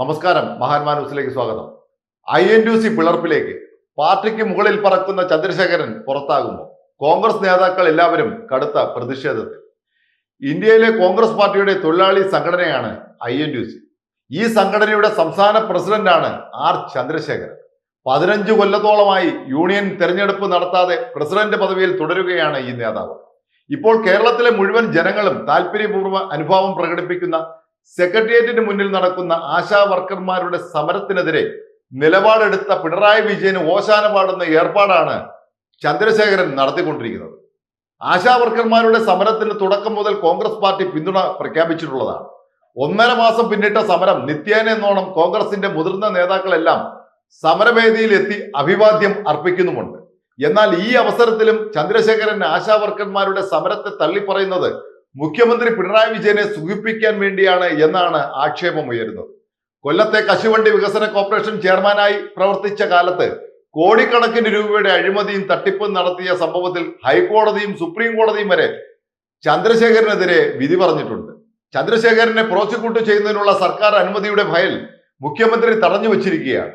നമസ്കാരം മഹാന്മാ ന്യൂസിലേക്ക് സ്വാഗതം. ഐ എൻ യു സി പിളർപ്പിലേക്ക് പാർട്ടിക്ക് മുകളിൽ പറക്കുന്ന ചന്ദ്രശേഖരൻ പുറത്താകുമോ കോൺഗ്രസ് നേതാക്കൾ എല്ലാവരും കടുത്ത പ്രതിഷേധത്തിൽ. ഇന്ത്യയിലെ കോൺഗ്രസ് പാർട്ടിയുടെ തൊഴിലാളി സംഘടനയാണ് ഐ എൻ യു സി. ഈ സംഘടനയുടെ സംസ്ഥാന പ്രസിഡന്റാണ് ആർ ചന്ദ്രശേഖരൻ. പതിനഞ്ച് കൊല്ലത്തോളമായി യൂണിയൻ തെരഞ്ഞെടുപ്പ് നടത്താതെ പ്രസിഡന്റ് പദവിയിൽ തുടരുകയാണ് ഈ നേതാവ്. ഇപ്പോൾ കേരളത്തിലെ മുഴുവൻ ജനങ്ങളും താല്പര്യപൂർവ അനുഭാവം പ്രകടിപ്പിക്കുന്ന സെക്രട്ടേറിയറ്റിന് മുന്നിൽ നടക്കുന്ന ആശാ വർക്കർമാരുടെ സമരത്തിനെതിരെ നിലപാടെടുത്ത പിണറായി വിജയന് ഓശാന പാടുന്ന ഏർപ്പാടാണ് ചന്ദ്രശേഖരൻ നടത്തിക്കൊണ്ടിരിക്കുന്നത്. ആശാ വർക്കർമാരുടെ സമരത്തിന് തുടക്കം മുതൽ കോൺഗ്രസ് പാർട്ടി പിന്തുണ പ്രഖ്യാപിച്ചിട്ടുള്ളതാണ്. ഒന്നര മാസം പിന്നിട്ട സമരം നിത്യേന എന്നോണം കോൺഗ്രസിന്റെ മുതിർന്ന നേതാക്കളെല്ലാം സമരവേദിയിലെത്തി അഭിവാദ്യം അർപ്പിക്കുന്നുമുണ്ട്. എന്നാൽ ഈ അവസരത്തിലും ചന്ദ്രശേഖരൻ ആശാ വർക്കർമാരുടെ സമരത്തെ തള്ളിപ്പറയുന്നത് മുഖ്യമന്ത്രി പിണറായി വിജയനെ സുഖിപ്പിക്കാൻ വേണ്ടിയാണ് എന്നാണ് ആക്ഷേപം ഉയരുന്നത്. കൊല്ലത്തെ കശുവണ്ടി വികസന കോർപ്പറേഷൻ ചെയർമാനായി പ്രവർത്തിച്ച കാലത്ത് കോടിക്കണക്കിന് രൂപയുടെ അഴിമതിയും തട്ടിപ്പും നടത്തിയ സംഭവത്തിൽ ഹൈക്കോടതിയും സുപ്രീം കോടതിയും വരെ ചന്ദ്രശേഖരനെതിരെ വിധി പറഞ്ഞിട്ടുണ്ട്. ചന്ദ്രശേഖരനെ പ്രോസിക്യൂട്ട് ചെയ്യുന്നതിനുള്ള സർക്കാർ അനുമതിയുടെ ഫയൽ മുഖ്യമന്ത്രി തടഞ്ഞു വച്ചിരിക്കുകയാണ്.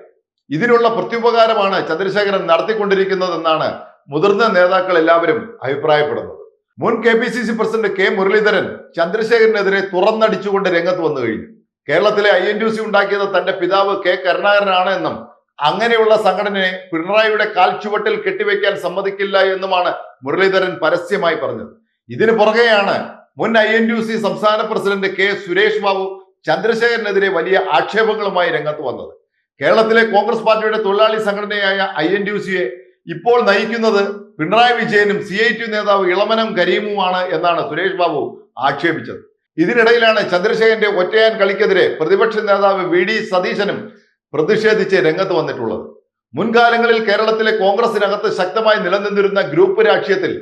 ഇതിനുള്ള പ്രത്യുപകാരമാണ് ചന്ദ്രശേഖരൻ നടത്തിക്കൊണ്ടിരിക്കുന്നതെന്നാണ് മുതിർന്ന നേതാക്കൾ എല്ലാവരും അഭിപ്രായപ്പെടുന്നത്. മുൻ K P C C president K Muraleedharan ചന്ദ്രശേഖരനെതിരെ തുറന്നടിച്ചുകൊണ്ട് രംഗത്ത് വന്നു കഴിഞ്ഞു. കേരളത്തിലെ ഐ എൻ ടി സി ഉണ്ടാക്കിയത് തന്റെ പിതാവ് കെ കരുണാകരനാണ് എന്നും അങ്ങനെയുള്ള സംഘടനയെ പിണറായിയുടെ കാൽച്ചുവട്ടിൽ കെട്ടിവെക്കാൻ സമ്മതിക്കില്ല എന്നുമാണ് മുരളീധരൻ പരസ്യമായി പറഞ്ഞത്. ഇതിനു പുറകെയാണ് മുൻ ഐ എൻ ടി സി സംസ്ഥാന പ്രസിഡന്റ് കെ സുരേഷ് ബാബു ചന്ദ്രശേഖരനെതിരെ വലിയ ആക്ഷേപങ്ങളുമായി രംഗത്ത് വന്നത്. കേരളത്തിലെ കോൺഗ്രസ് പാർട്ടിയുടെ തൊഴിലാളി സംഘടനയായ ഐ എൻ ടി സിയെ ഇപ്പോൾ നയിക്കുന്നത് പിണറായി വിജയനും സി ഐ ടി നേതാവ് ഇളമനം കരീമുമാണ് എന്നാണ് സുരേഷ് ബാബു ആക്ഷേപിച്ചത്. ഇതിനിടയിലാണ് ചന്ദ്രശേഖരന്റെ ഒറ്റയാൻ കളിക്കെതിരെ പ്രതിപക്ഷ നേതാവ് വി ഡി സതീശനും പ്രതിഷേധിച്ച് രംഗത്ത് വന്നിട്ടുള്ളത്. മുൻകാലങ്ങളിൽ കേരളത്തിലെ കോൺഗ്രസിനകത്ത് ശക്തമായി നിലനിന്നിരുന്ന ഗ്രൂപ്പ് രാഷ്ട്രീയത്തിൽ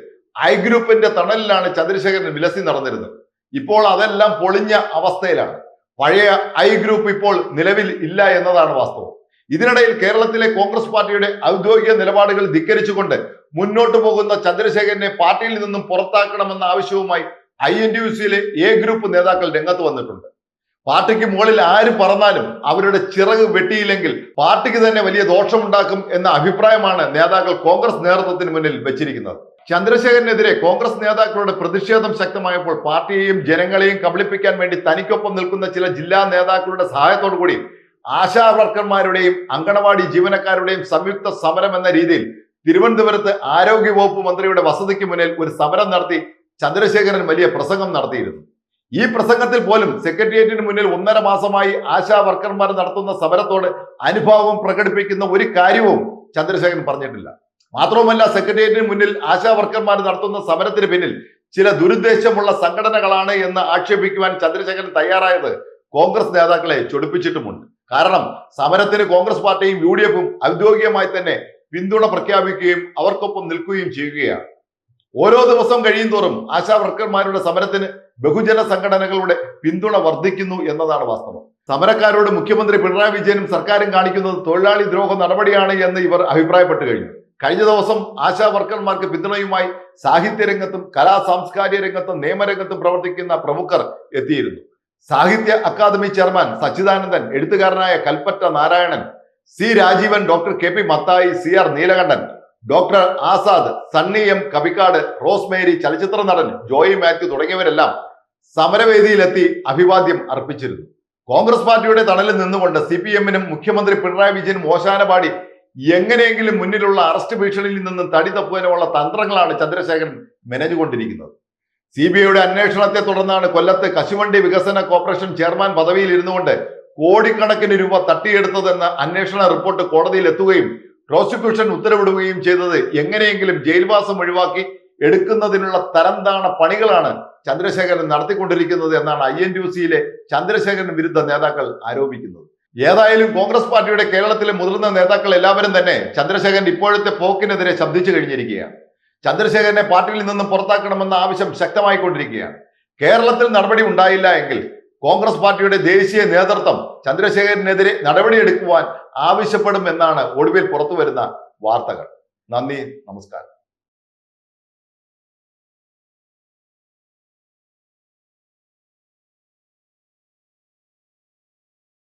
ഐ ഗ്രൂപ്പിന്റെ തണലിലാണ് ചന്ദ്രശേഖരൻ വിലസി നടന്നിരുന്നത്. ഇപ്പോൾ അതെല്ലാം പൊളിഞ്ഞ അവസ്ഥയിലാണ്. പഴയ ഐ ഗ്രൂപ്പ് ഇപ്പോൾ നിലവിൽ ഇല്ല എന്നതാണ് വാസ്തവം. ഇതിനിടയിൽ കേരളത്തിലെ കോൺഗ്രസ് പാർട്ടിയുടെ ഔദ്യോഗിക നിലപാടുകൾ ധിക്കരിച്ചുകൊണ്ട് മുന്നോട്ടു പോകുന്ന ചന്ദ്രശേഖരനെ പാർട്ടിയിൽ നിന്നും പുറത്താക്കണമെന്ന ആവശ്യവുമായി ഐ എൻ ഡി യു സിയിലെ എ ഗ്രൂപ്പ് നേതാക്കൾ രംഗത്ത് വന്നിട്ടുണ്ട്. പാർട്ടിക്ക് മുകളിൽ ആര് പറന്നാലും അവരുടെ ചിറക് വെട്ടിയില്ലെങ്കിൽ പാർട്ടിക്ക് തന്നെ വലിയ ദോഷമുണ്ടാക്കും എന്ന അഭിപ്രായമാണ് നേതാക്കൾ കോൺഗ്രസ് നേതൃത്വത്തിന് മുന്നിൽ വെച്ചിരിക്കുന്നത്. ചന്ദ്രശേഖരനെതിരെ കോൺഗ്രസ് നേതാക്കളുടെ പ്രതിഷേധം ശക്തമായപ്പോൾ പാർട്ടിയെയും ജനങ്ങളെയും കബളിപ്പിക്കാൻ വേണ്ടി തനിക്കൊപ്പം നിൽക്കുന്ന ചില ജില്ലാ നേതാക്കളുടെ സഹായത്തോടു കൂടി ആശാ വർക്കർമാരുടെയും അങ്കണവാടി ജീവനക്കാരുടെയും സംയുക്ത സമരം എന്ന രീതിയിൽ തിരുവനന്തപുരത്ത് ആരോഗ്യവകുപ്പ് മന്ത്രിയുടെ വസതിക്ക് മുന്നിൽ ഒരു സമരം നടത്തി ചന്ദ്രശേഖരൻ വലിയ പ്രസംഗം നടത്തിയിരുന്നു. ഈ പ്രസംഗത്തിൽ പോലും സെക്രട്ടേറിയറ്റിന് മുന്നിൽ ഒന്നര മാസമായി ആശാ വർക്കർമാർ നടത്തുന്ന സമരത്തോട് അനുഭാവം പ്രകടിപ്പിക്കുന്ന ഒരു കാര്യവും ചന്ദ്രശേഖരൻ പറഞ്ഞിട്ടില്ല. മാത്രവുമല്ല സെക്രട്ടേറിയറ്റിന് മുന്നിൽ ആശാ വർക്കർമാർ നടത്തുന്ന സമരത്തിന് പിന്നിൽ ചില ദുരുദ്ദേശമുള്ള സംഘടനകളാണ് എന്ന് ആക്ഷേപിക്കുവാൻ ചന്ദ്രശേഖരൻ തയ്യാറായത് കോൺഗ്രസ് നേതാക്കളെ ചൊടിപ്പിച്ചിട്ടുമുണ്ട്. കാരണം സമരത്തിന് കോൺഗ്രസ് പാർട്ടിയും യു ഡി എഫും ഔദ്യോഗികമായി തന്നെ പിന്തുണ പ്രഖ്യാപിക്കുകയും അവർക്കൊപ്പം നിൽക്കുകയും ചെയ്യുകയാണ്. ഓരോ ദിവസം കഴിയും തോറും ആശാവർക്കർമാരുടെ സമരത്തിന് ബഹുജന സംഘടനകളുടെ പിന്തുണ വർദ്ധിക്കുന്നു എന്നതാണ് വാസ്തവം. സമരക്കാരോട് മുഖ്യമന്ത്രി പിണറായി വിജയനും സർക്കാരും കാണിക്കുന്നത് തൊഴിലാളി ദ്രോഹ നടപടിയാണ് എന്ന് ഇവർ അഭിപ്രായപ്പെട്ടു കഴിഞ്ഞു. കഴിഞ്ഞ ദിവസം ആശാ വർക്കർമാർക്ക് പിന്തുണയുമായി സാഹിത്യരംഗത്തും കലാ സാംസ്കാരിക രംഗത്തും നിയമരംഗത്തും പ്രവർത്തിക്കുന്ന പ്രമുഖർ എത്തിയിരുന്നു. സാഹിത്യ അക്കാദമി ചെയർമാൻ സച്ചിദാനന്ദൻ എഴുത്തുകാരനായ Kalpetta Narayanan C Rajeevan doctor K P Mathai C R Neelakantan doctor Azad Sunny M Kavikkad Rosemary ചലച്ചിത്ര നടൻ ജോയി മാത്യു തുടങ്ങിയവരെല്ലാം സമരവേദിയിലെത്തി അഭിവാദ്യം അർപ്പിച്ചിരുന്നു. കോൺഗ്രസ് പാർട്ടിയുടെ തണലിൽ നിന്നുകൊണ്ട് സി പി എമ്മിനും മുഖ്യമന്ത്രി പിണറായി വിജയനും മോശാനപാടി എങ്ങനെയെങ്കിലും മുന്നിലുള്ള അറസ്റ്റ് ഭീഷണിയിൽ നിന്നും തടി തപ്പുവാനുമുള്ള തന്ത്രങ്ങളാണ് ചന്ദ്രശേഖരൻ മെനഞ്ഞുകൊണ്ടിരിക്കുന്നത്. സി ബി ഐയുടെ അന്വേഷണത്തെ തുടർന്നാണ് കൊല്ലത്ത് കശുവണ്ടി വികസന കോർപ്പറേഷൻ ചെയർമാൻ പദവിയിൽ ഇരുന്നുകൊണ്ട് കോടിക്കണക്കിന് രൂപ തട്ടിയെടുത്തതെന്ന അന്വേഷണ റിപ്പോർട്ട് കോടതിയിൽ എത്തുകയും പ്രോസിക്യൂഷൻ ഉത്തരവിടുകയും ചെയ്തത് എങ്ങനെയെങ്കിലും ജയിൽവാസം ഒഴിവാക്കി എടുക്കുന്നതിനുള്ള തരംതാണ പണികളാണ് ചന്ദ്രശേഖരൻ നടത്തിക്കൊണ്ടിരിക്കുന്നത് എന്നാണ് ഐ എൻ യു സിയിലെ ചന്ദ്രശേഖരൻ വിരുദ്ധ നേതാക്കൾ ആരോപിക്കുന്നത്. ഏതായാലും കോൺഗ്രസ് പാർട്ടിയുടെ കേരളത്തിലെ മുതിർന്ന നേതാക്കൾ എല്ലാവരും തന്നെ ചന്ദ്രശേഖരൻ ഇപ്പോഴത്തെ പോക്കിനെതിരെ ശബ്ദിച്ചു കഴിഞ്ഞിരിക്കുകയാണ്. ചന്ദ്രശേഖരനെ പാർട്ടിയിൽ നിന്നും പുറത്താക്കണമെന്ന ആവശ്യം ശക്തമായിക്കൊണ്ടിരിക്കുകയാണ്. കേരളത്തിൽ നടപടി ഉണ്ടായില്ല എങ്കിൽ കോൺഗ്രസ് പാർട്ടിയുടെ ദേശീയ നേതൃത്വം ചന്ദ്രശേഖരനെതിരെ നടപടിയെടുക്കുവാൻ ആവശ്യപ്പെടുമെന്നാണ് ഒടുവിൽ പുറത്തു വരുന്ന വാർത്തകൾ. നന്ദി നമസ്കാരം.